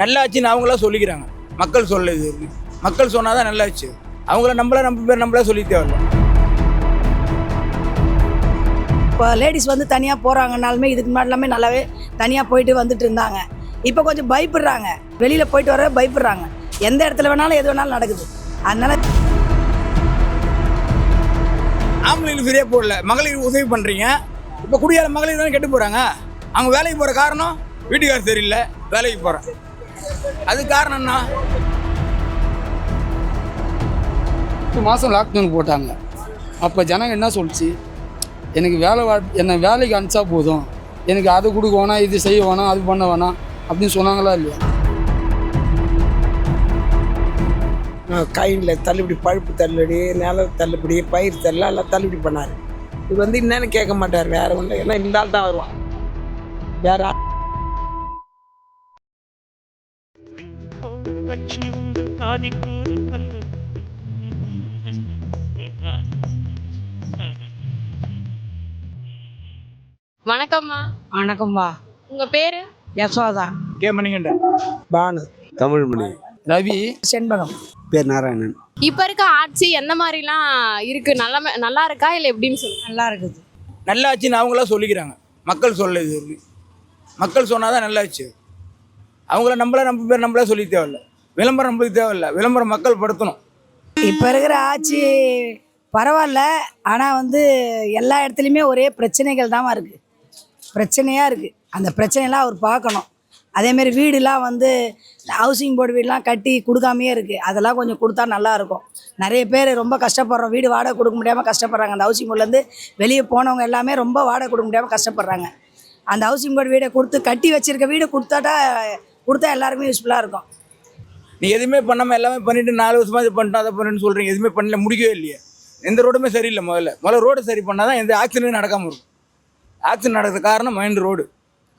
நல்லாச்சுன்னு அவங்களா சொல்லிக்கிறாங்க. மக்கள் சொல்லுது மக்கள் சொன்னாதான் நல்லாச்சு. அவங்கள நம்மள நம்ம பேர் நம்மளா சொல்லி தேவையில்ல. இப்போ லேடிஸ் வந்து தனியாக போகிறாங்கனாலுமே இதுக்கு முன்னாடி எல்லாமே நல்லாவே தனியாக போயிட்டு வந்துட்டு இருந்தாங்க. இப்போ கொஞ்சம் பயப்படுறாங்க. வெளியில் போயிட்டு வர பயப்படுறாங்க. எந்த இடத்துல வேணாலும் எது வேணாலும் நடக்குது. அதனால ஆம்பளைங்களுக்கு ஃப்ரீயாக போடல. மகளிர் உதவி பண்ணுறீங்க இப்போ குடியார மகளிர் தானே கெட்டு போகிறாங்க அவங்க வேலைக்கு போகிற காரணம் வீட்டுக்காரர் சரியில்லை. வேலைக்கு போகிறேன் அது காரணம் என்ன? பத்து மாதம் லாக்டவுன் போட்டாங்க. அப்போ ஜனங்க என்ன சொல்லிச்சு? எனக்கு வேலை வா என்னை வேலைக்கு அனுப்பிச்சா போதும். எனக்கு அது கொடுக்க வேணாம் இது செய்ய வேணாம் அது பண்ண வேணாம் அப்படின்னு சொன்னாங்களா இல்லையா? கையில் தள்ளுபடி பழுப்பு தள்ளுபடி நில தள்ளுபடி பயிர் தள்ளுபடி எல்லாம் தள்ளுபடி பண்ணார். இது வந்து என்னன்னு கேட்க மாட்டார் வேற ஒன்று ஏன்னா இந்த ஆள் தான் வருவான். வேற வணக்கம்மா. வணக்கம்மா. உங்க பேரு? யசோதா. கேமனிங்கண்ட பானு. தமிழ்மொழி ரவி. செண்பகம். பேர் நாராயணன். இப்ப இருக்க ஆட்சி எந்த மாதிரிலாம் இருக்கு? நல்ல நல்லா இருக்கா இல்ல எப்படின்னு சொல்லுங்க நல்லா இருக்குது. நல்லாச்சுன்னு அவங்களா சொல்லிக்கிறாங்க. மக்கள் சொல்லுது மக்கள் சொன்னாதான் நல்லாச்சு அவங்கள நம்மள நம்ம பேர் நம்மளா சொல்லி தேவையில்ல. விளம்பரம் நம்மளுக்கு தேவையில்ல. விளம்பரம் மக்கள் படுத்தணும். இப்போ இருக்கிற ஆட்சி பரவாயில்ல. ஆனால் வந்து எல்லா இடத்துலையுமே ஒரே பிரச்சனைகள் தான் இருக்குது பிரச்சனையாக இருக்குது அந்த பிரச்சனையெல்லாம் அவர் பார்க்கணும். அதேமாரி வீடுலாம் வந்து ஹவுசிங் போர்டு வீடுலாம் கட்டி கொடுக்காமையே இருக்குது அதெல்லாம் கொஞ்சம் கொடுத்தா நல்லாயிருக்கும் நிறைய பேர் ரொம்ப கஷ்டப்படுறோம். வீடு வாடகை கொடுக்க முடியாமல் கஷ்டப்படுறாங்க. அந்த ஹவுசிங் போர்ட்லேருந்து வெளியே போனவங்க எல்லாமே ரொம்ப வாடகை கொடுக்க முடியாமல் கஷ்டப்படுறாங்க. அந்த ஹவுசிங் போர்டு வீடை கொடுத்து கட்டி வச்சுருக்க வீடு கொடுத்தாட்டா கொடுத்தா எல்லாருக்குமே யூஸ்ஃபுல்லாக இருக்கும். நீ எதுவுமே பண்ணாமல் எல்லாமே பண்ணிட்டு நாலு வருஷமா இது பண்ணிட்டோம் அதை பண்ணுன்னு சொல்கிறீங்க எதுவுமே பண்ணல முடிக்கவே இல்லையே. எந்த ரோடுமே சரியில்லை முதல்ல. முதல்ல ரோடு சரி பண்ணால் தான் எந்த ஆக்சிடென்ட் நடக்காமல் இருக்கும். ஆக்சிடென்ட் நடக்கிறது காரணம் மைண்ட் ரோடு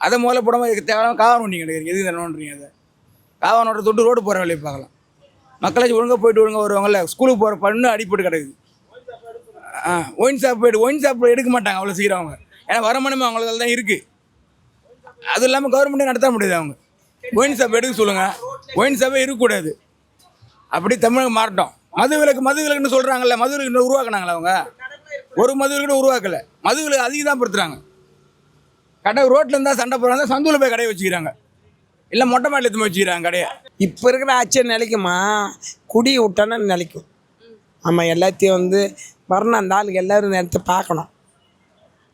அதை முதல்ல போடாமல் இதுக்கு தேவையான காவன் வண்டி கிடைக்கிறீங்க எதுக்கு நோண்டுறீங்க அதை? காவனோட தொட்டு ரோடு போகிற வேலையை பார்க்கலாம். மக்களாச்சும் ஒழுங்காக போயிட்டு ஒழுங்காக வருவாங்கல்ல. ஸ்கூலுக்கு போகிற பண்ணு அடிப்பட்டு கிடக்குது. ஆ ஒயின் ஷாப் போயிட்டு ஒயின் ஷாப் எடுக்க மாட்டாங்க அவ்வளோ சீக்கிரம் அவங்க. ஏன்னா வருமானமே அவங்களுக்கு தான் இருக்குது அது இல்லாமல் கவர்மெண்ட்டே நடத்த முடியாது அவங்க. ஒயின் ஷாப் எடுக்க சொல்லுங்கள் ஒயின் சபை இருக்கக்கூடாது. அப்படி தமிழகம் மாறட்டும். மது விலக்கு மது விலக்குன்னு சொல்கிறாங்கல்ல மது விலக்கு இன்னும் உருவாக்குனாங்களா அவங்க? ஒரு மது விலக்கு கூட உருவாக்கலை. மது விலக்கு அதிகம் தான் படுத்துறாங்க கடை ரோட்டில் இருந்தால் சண்டை போடுறாங்க சந்தூரில் போய் கடையை வச்சுக்கிறாங்க. இல்லை மொட்டை மாட்டில் எடுத்து போய் வச்சுக்கிறாங்க கடையை. இப்போ இருக்கிற ஆட்சியை நிலைக்குமா? குடி விட்டோன்னா நிலைக்கும்? ஆமாம் எல்லாத்தையும் வந்து வரணும் அந்த ஆளுக்கு எல்லாரும் நேரத்தை பார்க்கணும்.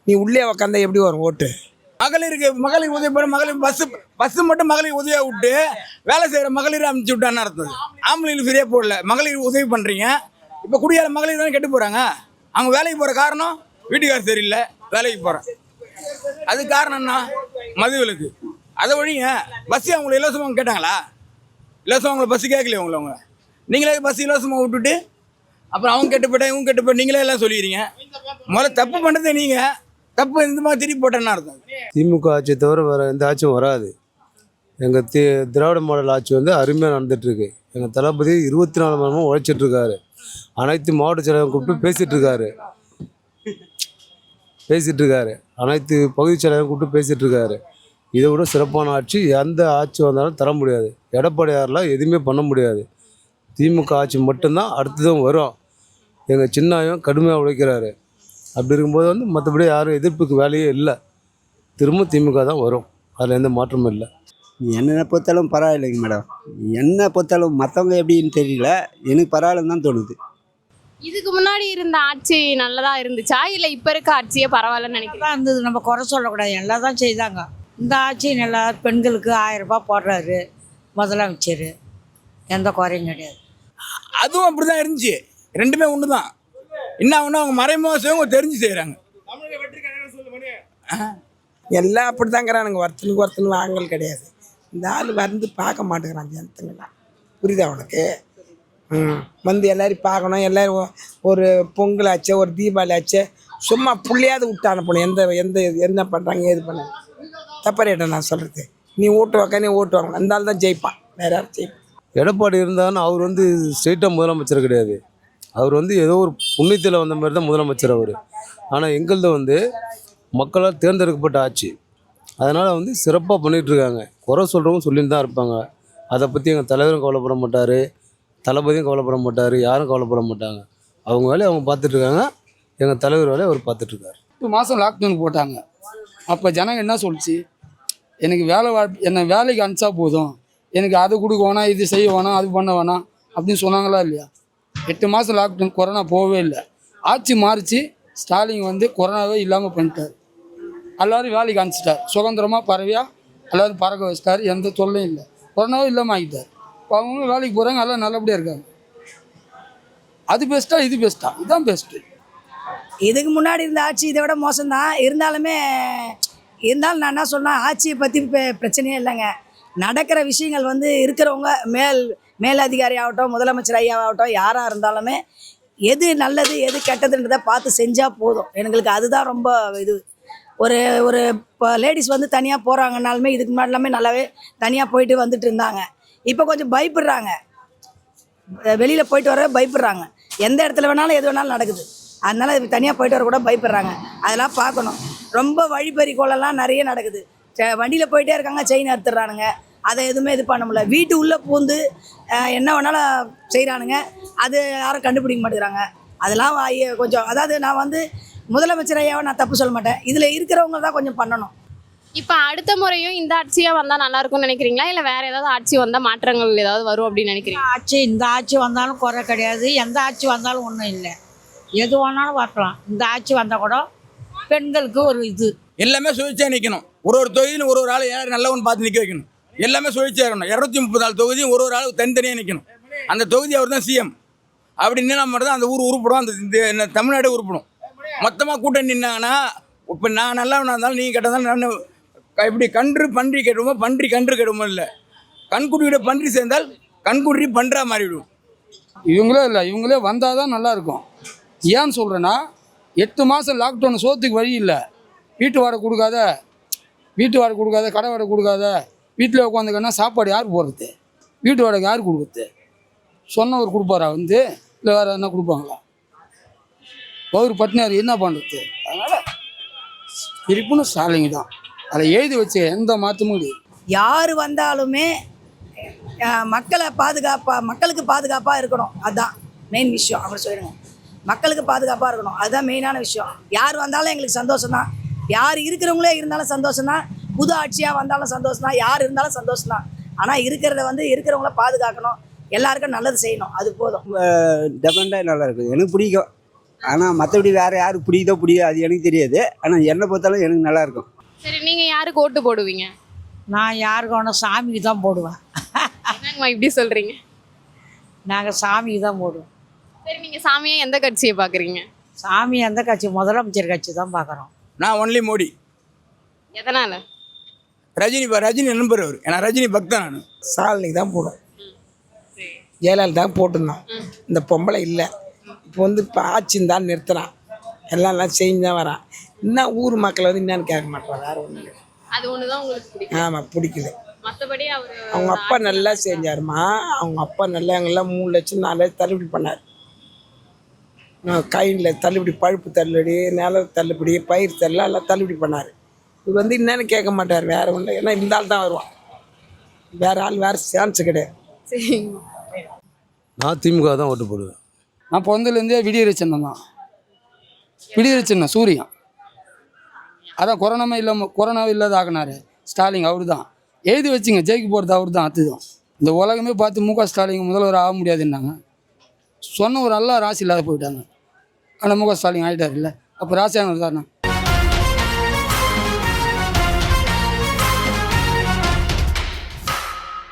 நீ உள்ளே உக்காந்தா எப்படி வரும் ஓட்டு? மகளிருக்கு மகளிர் உதவி பண்ண மகளிர் பஸ்ஸு பஸ்ஸு மட்டும் மகளிர் உதவியாக விட்டு வேலை செய்கிற மகளிர் அமைச்சு விட்டான்னு அர்த்தம். ஆம்பளைங்களுக்கு ஃப்ரீயாக போடல. மகளிர் உதவி பண்ணுறீங்க இப்போ குடியார மகளிர் தானே கெட்டு போகிறாங்க அவங்க வேலைக்கு போகிற காரணம் வீட்டுக்கார் சரியில்லை. வேலைக்கு போகிறேன் அது காரணம் என்ன? அதை வழிங்க பஸ்ஸு அவங்களை இலவசமாக கேட்டாங்களா? இலவசம் அவங்கள பஸ்ஸு கேட்கலையே உங்களை அவங்க? நீங்களே பஸ் இலவசமாக விட்டுட்டு அப்புறம் அவங்க கெட்டு போயிட்டா இவங்க கெட்டு போய் நீங்களே எல்லாம் சொல்லிடுறீங்க முதல்ல தப்பு பண்ணுறது நீங்கள் தப்பு இந்த மாதிரி திருப்பி போட்டேன்னா அர்த்தம். திமுக ஆட்சியை தவிர வேறு எந்த ஆட்சியும் வராது. எங்கள் தி திராவிட மாடல் ஆட்சி வந்து அருமையாக நடந்துகிட்ருக்கு எங்கள் தளபதி இருபத்தி நாலு மணி நேரமும் உழைச்சிட்ருக்காரு அனைத்து மாவட்ட செயலகம் கூப்பிட்டு பேசிகிட்டு பேசிகிட்ருக்காரு அனைத்து பகுதி செயலகம் கூப்பிட்டு பேசிகிட்டு இருக்காரு இதை விட சிறப்பான ஆட்சி எந்த ஆட்சி வந்தாலும் தர முடியாது. எடப்பாடியாரெலாம் எதுவுமே பண்ண முடியாது. திமுக ஆட்சி மட்டும்தான் அடுத்ததும் வரும். எங்கள் சின்னாயும் கடுமையாக உழைக்கிறாரு. அப்படி இருக்கும்போது வந்து மற்றபடி யாரும் எதிர்ப்புக்கு வேலையே இல்லை. திரும்ப திமுக தான் வரும். அதில் எந்த மாற்றமும் இல்லை. என்னை பொறுத்தாலும் பரவாயில்லைங்க மேடம். என்ன பொறுத்தாலும் மற்றவங்க எப்படின்னு தெரியல. எனக்கு பரவாயில்லன்னு தான் தோணுது. இதுக்கு முன்னாடி இருந்த ஆட்சி நல்லதா இருந்துச்சா? இல்ல இப்ப இருக்க ஆட்சியே பரவாயில்லன்னு நினைக்கிறேன் இருந்தது. நம்ம குறை சொல்லக்கூடாது. எல்லாம் தான் செய்தாங்க. இந்த ஆட்சி நல்லா பெண்களுக்கு ஆயிரம் ரூபாய் போடுறாரு. முதலமைச்சர். எந்த குறையும் கிடையாது. அதுவும் அப்படி தான் இருந்துச்சு. ரெண்டுமே ஒன்று தான் என்ன ஒன்று அவங்க மறைமுக அவங்க தெரிஞ்சு செய்கிறாங்க எல்லாம் அப்படி தாங்கிறானுங்க ஒருத்தனுக்கு ஒருத்தன் வாங்கல் கிடையாது. இந்த ஆள் வந்து பார்க்க மாட்டேங்கிறான் ஜனத்துங்களாம் புரியுதா உனக்கு? ம். வந்து எல்லாரையும் பார்க்கணும். எல்லோரும் ஒரு பொங்கல் ஆச்சு ஒரு தீபாவளி ஆச்சு சும்மா புள்ளையாவது விட்டு அனுப்பணும். எந்த எந்த என்ன பண்ணுறாங்க ஏது பண்ண தப்பரேட்டை நான் சொல்கிறது நீ ஓட்டு வாக்க நீ ஓட்டு வாங்கணும் அந்த ஆள் தான் ஜெயிப்பான். வேற யாரும் ஜெயிப்பான். எடப்பாடி இருந்தாலும் அவர் வந்து ஸ்ட்ரெயிட்டாக முதலமைச்சர் கிடையாது. அவர் வந்து ஏதோ ஒரு புண்ணியத்தில் வந்த மாதிரி தான் முதலமைச்சர் அவர். ஆனால் எங்களது வந்து மக்களால் தேர்ந்தெடுக்கப்பட்ட ஆட்சி. அதனால் வந்து சிறப்பாக பண்ணிகிட்ருக்காங்க குறை சொல்கிறவங்க சொல்லின்னு தான் இருப்பாங்க. அதை பற்றி எங்கள் தலைவரும் கவலைப்பட மாட்டார். தளபதியும் கவலைப்பட மாட்டார். யாரும் கவலைப்பட மாட்டாங்க. அவங்க வேலையை அவங்க பார்த்துட்ருக்காங்க எங்கள் தலைவர் வேலையை அவர் பார்த்துட்ருக்காரு இப்போ மாதம் லாக்டவுன் போட்டாங்க. அப்போ ஜனங்க என்ன சொல்லிச்சு? எனக்கு வேலை வாய்ப்பு என்னை வேலைக்கு அனுப்பிச்சா போதும். எனக்கு அது கொடுக்க வேணாம் இது செய்ய வேணாம் அது பண்ண வேணாம் அப்படின்னு சொன்னாங்களா இல்லையா? எட்டு மாதம் லாக்டவுன் கொரோனா போகவே இல்லை. ஆட்சி மாறிச்சு. ஸ்டாலின் வந்து கொரோனாவே இல்லாமல் பண்ணிட்டார். எல்லாரும் வேலைக்கு அனுப்பிச்சிட்டார். சுதந்திரமாக பறவையாக எல்லோரும் பறக்க வச்சிட்டார். எந்த தொல்லையும் இல்லை. கொரோனாவும் இல்லாமல் ஆகிட்டார். இப்போ அவங்களும் வேலைக்கு போகிறாங்க எல்லாம் நல்லபடியாக இருக்காங்க. அது பெஸ்ட்டா இது பெஸ்ட்டா இதுதான் பெஸ்ட்டு இதுக்கு முன்னாடி இருந்த ஆட்சி இதை விட மோசம்தான். இருந்தாலுமே இருந்தாலும் நான் என்ன சொன்னால் ஆட்சியை பற்றி இப்போ பிரச்சனையே இல்லைங்க. நடக்கிற விஷயங்கள் வந்து இருக்கிறவங்க மேல் மேலதிகாரி ஆகட்டும் முதலமைச்சர் ஐயாவாகட்டும் யாராக இருந்தாலுமே எது நல்லது எது கெட்டதுன்றதை பார்த்து செஞ்சால் போதும். எங்களுக்கு அதுதான் ரொம்ப இது. ஒரு ஒரு இப்போ லேடிஸ் வந்து தனியாக போகிறாங்கனாலுமே இதுக்கு முன்னாடி எல்லாமே நல்லாவே தனியாக போயிட்டு வந்துட்டு இருந்தாங்க. இப்போ கொஞ்சம் பயப்படுறாங்க. வெளியில் போயிட்டு வர பயப்படுறாங்க. எந்த இடத்துல வேணாலும் எது வேணாலும் நடக்குது. அதனால தனியாக போயிட்டு வர கூட பயப்படுறாங்க. அதெல்லாம் பார்க்கணும். ரொம்ப வழிபறி கொள்ளலாம் நிறைய நடக்குது. வண்டியில் போயிட்டே இருக்காங்க செயின் அறுத்துறானுங்க அதை எதுவுமே இது பண்ண முடியல. வீட்டு உள்ளே பூந்து என்ன வேணாலும் செய்கிறானுங்க அது யாரும் கண்டுபிடிக்க மாட்டேங்கிறாங்க. அதெல்லாம் கொஞ்சம் அதாவது நான் வந்து முதலமைச்சர் ஐயாவை நான் தப்பு சொல்ல மாட்டேன். இதில் இருக்கிறவங்க தான் கொஞ்சம் பண்ணணும். இப்போ அடுத்த முறையும் இந்த ஆட்சியா வந்தா நல்லா இருக்கும்னு நினைக்கிறீங்களா? இல்ல வேற ஏதாவது ஆட்சி வந்தா மாற்றங்கள் ஏதாவது வரும் அப்படின்னு நினைக்கிறீங்க? ஆட்சி இந்த ஆட்சி வந்தாலும் குறை கிடையாது. எந்த ஆட்சி வந்தாலும் ஒன்றும் இல்லை. எது வேணாலும் வரலாம் இந்த ஆட்சி வந்தால் கூட பெண்களுக்கு ஒரு இது. எல்லாமே சுயேட்சையாக நிற்கணும் ஒரு ஒரு தொகுதியிலும் ஒரு ஒரு ஆள் யார் நல்லவன் பார்த்து நிற்க வைக்கணும். எல்லாமே சுயேட்சையாக இருக்கணும். இரநூத்தி முப்பத்தி நாலு தொகுதியும் ஒரு ஒரு ஆள் தனித்தனியாக நிற்கணும் அந்த தொகுதி அவர் தான் சிஎம் அப்படி நின்னா மட்டும் தான் அந்த ஊர் உருப்படும். அந்த தமிழ்நாடு உருப்படும். மொத்தமாக கூட்டம் நின்னாங்கன்னா இப்போ நான் நல்லா இருந்தாலும் நீங்கள் கேட்டால் நான் இப்படி கன்று பன்றி கெடுமோ பன்றி கன்று கெடுமோ இல்லை. கண்குட்டியோட பன்றி சேர்ந்தால் கண்குட்டி பன்றா மாறிவிடும். இவங்களே இல்லை இவங்களே வந்தால் தான் நல்லாயிருக்கும். ஏன்னு சொல்கிறேன்னா எட்டு மாதம் லாக்டவுன் சோத்துக்கு வழி இல்லை. வீட்டு வாடகை கொடுக்காத வீட்டு வாடகை கொடுக்காத கடை வாடகை கொடுக்காத வீட்டில் உட்காந்துக்கன்னா சாப்பாடு யார் போடுறது? வீட்டு வாடகை யார் கொடுக்குறது? சொன்னவர் கொடுப்பாரா வந்து? இல்லை வேறு என்ன கொடுப்பாங்களா? அவர் பட்டினார் என்ன பண்ணுறது அதனால் திருப்பினும் ஸ்டாலிங்க தான். அதில் எழுதி வச்ச எந்த மாற்றமும் கிடையாது யார் வந்தாலுமே மக்களை பாதுகாப்பா மக்களுக்கு பாதுகாப்பாக இருக்கணும். அதுதான் மெயின் விஷயம். அப்படி சொல்லிடுங்க. மக்களுக்கு பாதுகாப்பாக இருக்கணும். அதுதான் மெயினான விஷயம். யார் வந்தாலும் எங்களுக்கு சந்தோஷம் தான் யார் இருக்கிறவங்களே இருந்தாலும் சந்தோஷம் தான் புது ஆட்சியாக வந்தாலும் சந்தோஷம் தான் யார் இருந்தாலும் சந்தோஷம் தான் ஆனால் இருக்கிறத வந்து இருக்கிறவங்கள பாதுகாக்கணும். எல்லாருக்கும் நல்லது செய்யணும். அது போதும். டெஃபரெண்டாக நல்லா இருக்குது. எனக்கு பிடிக்கும். ஆனால் மற்றபடி வேறு யாருக்கு பிடிக்குதோ பிடிக்குதோ அது எனக்கு தெரியாது. ஆனால் என்னை பொறுத்தாலும் எனக்கு நல்லா இருக்கும். சரி நீங்க யாருக்கு ஓட்டு போடுவீங்க? நான் யாருக்கு வேணும் சாமிக்கு தான் போடுவேன். என்னங்கம்மா இப்படி சொல்றீங்க? நாங்கள் சாமிக்கு தான் போடுவோம். சரி நீங்க சாமியா எந்த கட்சியை பாக்குறீங்க சாமி எந்த கட்சி? முதலமைச்சர் கட்சி தான் பார்க்குறோம். நான் ஒன்லி மோடி. எதனால? ரஜினி ப- ரஜினி நண்பர் அவர். ஏன்னா ரஜினி பக்தன் நான். சாலனிக்கு தான் போடும் ஜெயலலிதா போட்டிருந்தோம் இந்த பொம்பளை இல்லை. இப்போ வந்து இப்போ ஆட்சின்னு தான் நிறுத்துறான். எல்லாம் எல்லாம் செஞ்சு தான் வரான் இன்னும் ஊர் மக்கள் வந்து என்னன்னு கேட்க மாட்டான் வேற ஒன்றும் இல்லை. அது ஒண்ணுதான் உங்களுக்கு பிடிக்கும். ஆமாம் பிடிக்கல மத்தபடி அவரு அவங்க அப்பா நல்லா செஞ்சாருமா? அவங்க அப்பா நல்லா எங்கெல்லாம் மூணு லட்சம் நாலு லட்சம் தள்ளுபடி பண்ணார். கையில் தள்ளுபடி பழுப்பு தள்ளுபடி நில தள்ளுபடி பயிர் தள்ளுலாம் எல்லாம் தள்ளுபடி பண்ணார். இது வந்து என்னன்னு கேட்க மாட்டார். வேற ஒன்றும் ஏன்னா இந்த ஆள் தான் வருவான். வேற ஆள் வேற சான்ஸ் கிடையாது. நான் திமுக தான் ஓட்டு போடுவேன். நான் பிறந்ததுலேருந்தே விடியற சின்னம் தான். விடியற சின்னம் சூரியன். அதான் கொரோனாமே இல்லாமல் கொரோனாவே இல்லாத ஆகினாரு ஸ்டாலின் அவர் தான். எழுதி வச்சுங்க ஜெயிக்க போகிறது அவர் தான் அதுதான் இந்த உலகமே பார்த்து மு க ஸ்டாலின் முதல்வர் ஆக முடியாதுன்னாங்க. சொன்ன ஒரு நல்லா ராசி இல்லாத போயிட்டாங்க. ஆனால் மு க ஸ்டாலின் ஆகிட்டார் இல்லை அப்போ ராசியானவர் தானே?